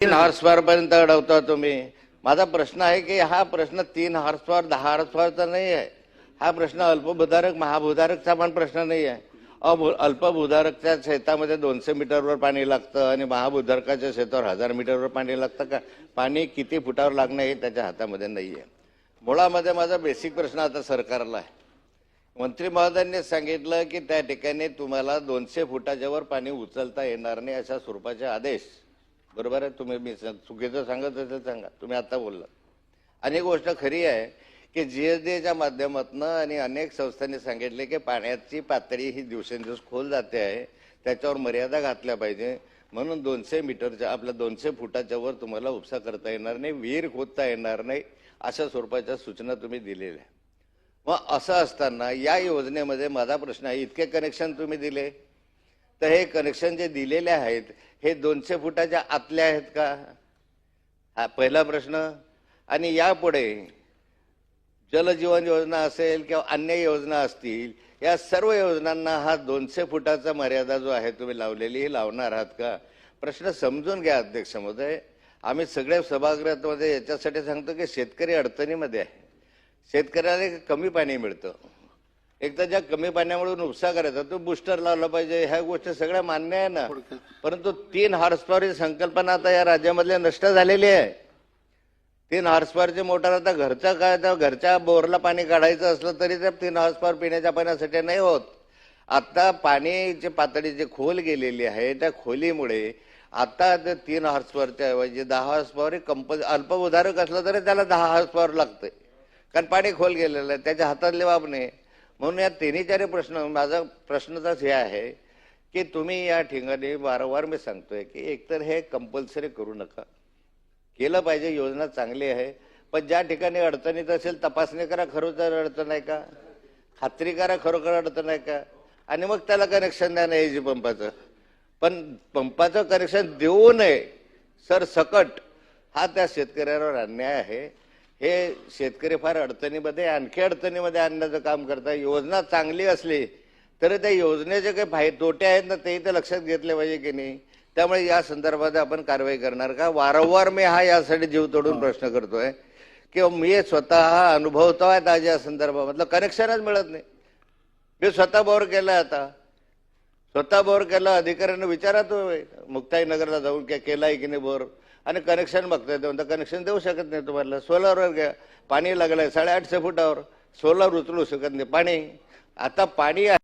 तीन हॉर्स पर्यंत अडवता तुम्ही. माझा प्रश्न आहे की हा प्रश्न तीन हॉर्स पॉवर दहा हॉर्स पॉवरचा नाही आहे. हा प्रश्न अल्पभूधारक महाभूधारकचा पण प्रश्न नाही आहे. अभू अल्पभूधारकच्या शेतामध्ये दोनशे मीटरवर पाणी लागतं आणि महाभूधारकाच्या शेतावर हजार मीटरवर पाणी लागतं का? पाणी किती फुटावर लागणं हे त्याच्या हातामध्ये नाही आहे. मुळामध्ये माझा बेसिक प्रश्न आता सरकारला आहे. मंत्री महोदयांनी सांगितलं की त्या ठिकाणी तुम्हाला दोनशे फुटाच्यावर पाणी उचलता येणार नाही अशा स्वरूपाचे आदेश बरोबर आहे? तुम्ही मी चुकीचं सांगत असेल सांगा. तुम्ही आता बोलला. अनेक गोष्ट खरी आहे की जीएसडीच्या माध्यमातून आणि अनेक संस्थांनी सांगितले की पाण्याची पातळी ही दिवसेंदिवस खोल जाते आहे. त्याच्यावर मर्यादा घातल्या पाहिजे. म्हणून दोनशे मीटरच्या आपल्या दोनशे फुटाच्या वर तुम्हाला उपसा करता येणार नाही विहीर खोदता येणार नाही अशा स्वरूपाच्या सूचना तुम्ही दिलेल्या मग असं असताना या योजनेमध्ये माझा प्रश्न आहे इतके कनेक्शन तुम्ही दिले. तर हे कनेक्शन जे दिलेले आहेत हे दोनशे फुटाच्या आतले आहेत का? हा पहिला प्रश्न. आणि यापुढे जलजीवन योजना असेल किंवा अन्य योजना असतील या सर्व योजनांना हा दोनशे फुटाचा मर्यादा जो आहे तुम्ही लावलेली ही लावणार आहात का? प्रश्न समजून घ्या अध्यक्ष महोदय. आम्ही सगळ्या सभागृहामध्ये याच्यासाठी सांगतो की शेतकरी अडचणीमध्ये आहे. शेतकऱ्याला कमी पाणी मिळतं. एक तर ज्या कमी पाण्यामुळे उपसा करायचा तो बुस्टर लावला पाहिजे. ह्या गोष्टी सगळ्या मान्य आहे ना. परंतु तीन हॉर्स पॉवर ही संकल्पना आता या राज्यामधल्या नष्ट झालेली आहे. तीन हॉर्स पॉवरची मोटार आता घरच्या काय तर घरच्या बोरला पाणी काढायचं असलं तरी त्या तीन हॉर्स पॉवर पिण्याच्या पाण्यासाठी नाही होत. आता पाण्याची पातळी जी खोल गेलेली आहे त्या खोलीमुळे आता ते तीन हॉर्स पॉवरच्या ऐवजी दहा हॉर्स पॉवर कंपल अल्पउधारक असलं तरी त्याला दहा हॉर्स पॉवर लागतंय. कारण पाणी खोल गेलेलं आहे त्याच्या हातातले बाब नाही. म्हणून या तिन्ही चारी प्रश्न माझा प्रश्नच हे आहे की तुम्ही या ठिकाणी वारंवार मी सांगतोय की एकतर हे कंपल्सरी करू नका. केलं पाहिजे योजना चांगली आहे पण ज्या ठिकाणी अडचणीत असेल तपासणी करा खरोखर अडचण आहे का? खात्री करा खरोखर अडचण आहे का? आणि मग त्याला कनेक्शन द्या ना एजी पंपाचं. पण पंपाचं कनेक्शन देऊ नये सर सकट हा त्या शेतकऱ्यावर अन्याय आहे. हे शेतकरी फार अडचणीमध्ये आणखी अडचणीमध्ये आणण्याचं काम करतात योजना चांगली असली तरी त्या योजनेचे काही फाय तोटे आहेत ना तेही तर लक्षात घेतले पाहिजे की नाही. त्यामुळे या संदर्भात आपण कारवाई करणार का? वारंवार मी हा यासाठी जीव तोडून प्रश्न करतोय की मी स्वतः अनुभवतो आहे आज या संदर्भामधलं. कनेक्शनच मिळत नाही. मी स्वतः बोर केलं आता. स्वतः बोर केला अधिकाऱ्यांना विचारा तो मुक्ताईनगरला जाऊन काय केलाय आहे की नाही बोर? आणि कनेक्शन बघताय तर कनेक्शन देऊ शकत नाही तुम्हाला. सोलारवर घ्या. पाणी लागलंय साडेआठशे फुटावर. सोलार उचलू शकत नाही. पाणी आता पाणी